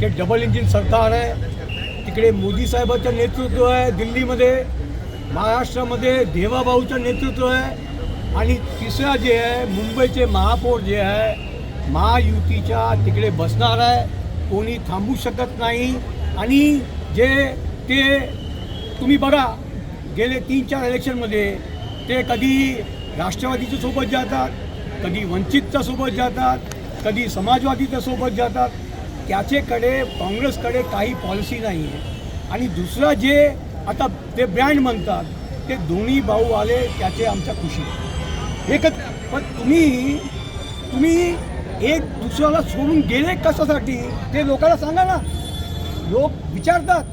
ते double engine सरकार आहे. तिकडे मोदी साहेबाचं नेतृत्व आहे. दिल्लीमध्ये महाराष्ट्रामध्ये देवाभाऊचं नेतृत्व आहे. आणि तिसरा जे आहे मुंबईचे महापौर जे आहे महायुतीच्या तिकडे बसणार आहे. कोणी थांबू शकत नाही. आणि जे ते तुम्ही बघा गेले तीन चार इलेक्शनमध्ये ते कधी राष्ट्रवादीच्या सोबत जातात कधी वंचितच्या सोबत जातात कधी समाजवादीच्या सोबत जातात. त्याचेकडे काँग्रेसकडे काही पॉलिसी नाही आहे आणि दुसरं जे आता ते ब्रँड म्हणतात ते दोन्ही भाऊ आले त्याचे आमच्या खुशी. एकच पण तुम्ही तुम्ही एक दुसऱ्याला सोडून गेले कशासाठी? ते लोकांना सांगा ना. लोक विचारतात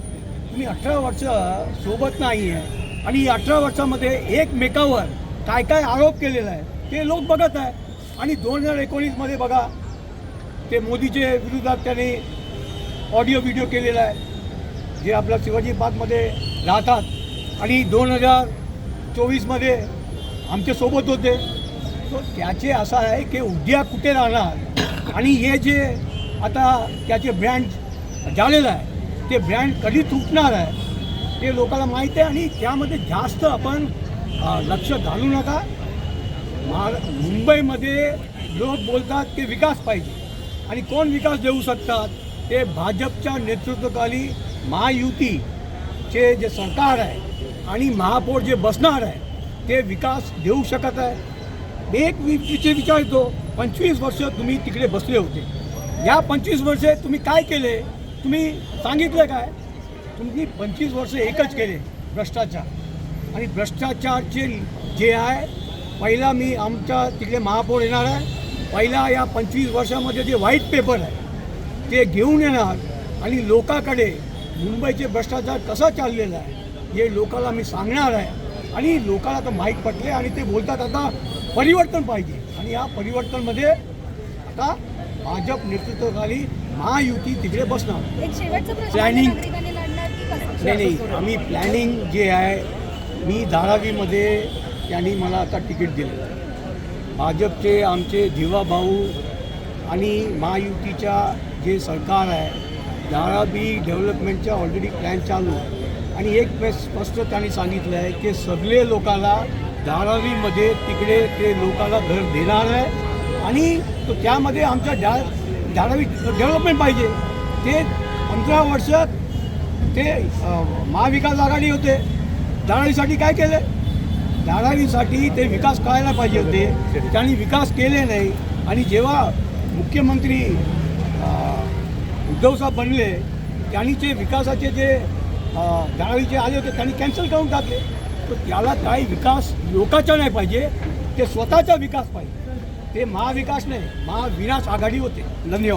तुम्ही अठरा वर्ष सोबत नाही आहे आणि अठरा वर्षामध्ये एकमेकावर काय काय आरोप केलेला आहे ते लोक बघत आहे. आणि दोन हजार एकोणीसमध्ये बघा ते मोदीचे विरोधात त्यांनी ऑडिओ व्हिडिओ केलेला आहे जे आपल्या शिवाजी पार्कमध्ये राहतात. आणि दोन हजार चोवीसमध्ये आमच्यासोबत होते. तो त्याचे असं आहे की उद्या कुठे राहणार? आणि हे जे आता त्याचे ब्रँड झालेलं आहे ते ब्रँड कधी तुटणार आहे ते लोकांना माहीत आहे. आणि त्यामध्ये जास्त आपण लक्ष घालू नका. महार मुंबईमध्ये लोक बोलतात की विकास पाहिजे. आणि कोण विकास देऊ शकतात? ते भाजपच्या नेतृत्वाखाली महायुतीचे जे सरकार आहे आणि महापौर जे बसणार आहे ते विकास देऊ शकत आहे? एक विषय विचारतो पंचवीस वर्ष तुम्ही तिकडे बसले होते. या पंचवीस वर्षे तुम्ही काय केले? तुम्ही सांगितलं काय? तुम्ही पंचवीस वर्ष एकच केले भ्रष्टाचार. आणि भ्रष्टाचारचे जे आहे पहिला मी आमच्या तिकडे महापौर येणार आहे. पहिला या पंचवीस वर्षामध्ये जे व्हाईट पेपर आहे ते घेऊन येणार आणि लोकांकडे मुंबईचे भ्रष्टाचार कसा चाललेला आहे हे लोकांना मी सांगणार आहे. आणि लोकांना तर माहीत पडले आणि ते बोलतात आता परिवर्तन पाहिजे. आणि या परिवर्तनमध्ये आता भाजप नेतृत्वाखाली महायुती तिकडे बसणार. कसं? नाही नाही आम्ही प्लॅनिंग जे आहे मी धारावीमध्ये त्यांनी मला आता तिकीट दिलं. भाजपचे आमचे धिवा भाऊ आणि महायुतीच्या जे सरकार आहे धारावी डेव्हलपमेंटचा ऑलरेडी प्लॅन चालू आहे. आणि एक स्पष्ट त्यांनी सांगितलं आहे की सगळे लोकांना धारावीमध्ये तिकडे ते लोकांना घर देणार आहे आणि तो त्यामध्ये आमच्या डा धारावी डेव्हलपमेंट पाहिजे. ते पंधरा वर्षात ते महाविकास आघाडी होते. धारावीसाठी काय केले? धारावीसाठी ते विकास करायला पाहिजे होते. त्यांनी विकास केले नाही. आणि जेव्हा मुख्यमंत्री उद्धवसाहेब बनले त्यांनी जे विकासाचे जे धारावीचे आले होते त्यांनी कॅन्सल करून टाकले. तर त्याला काही विकास लोकाचा नाही पाहिजे ते स्वतःचा विकास पाहिजे. ते महाविकास नाही महाविनाश आघाडी होते. धन्यवाद.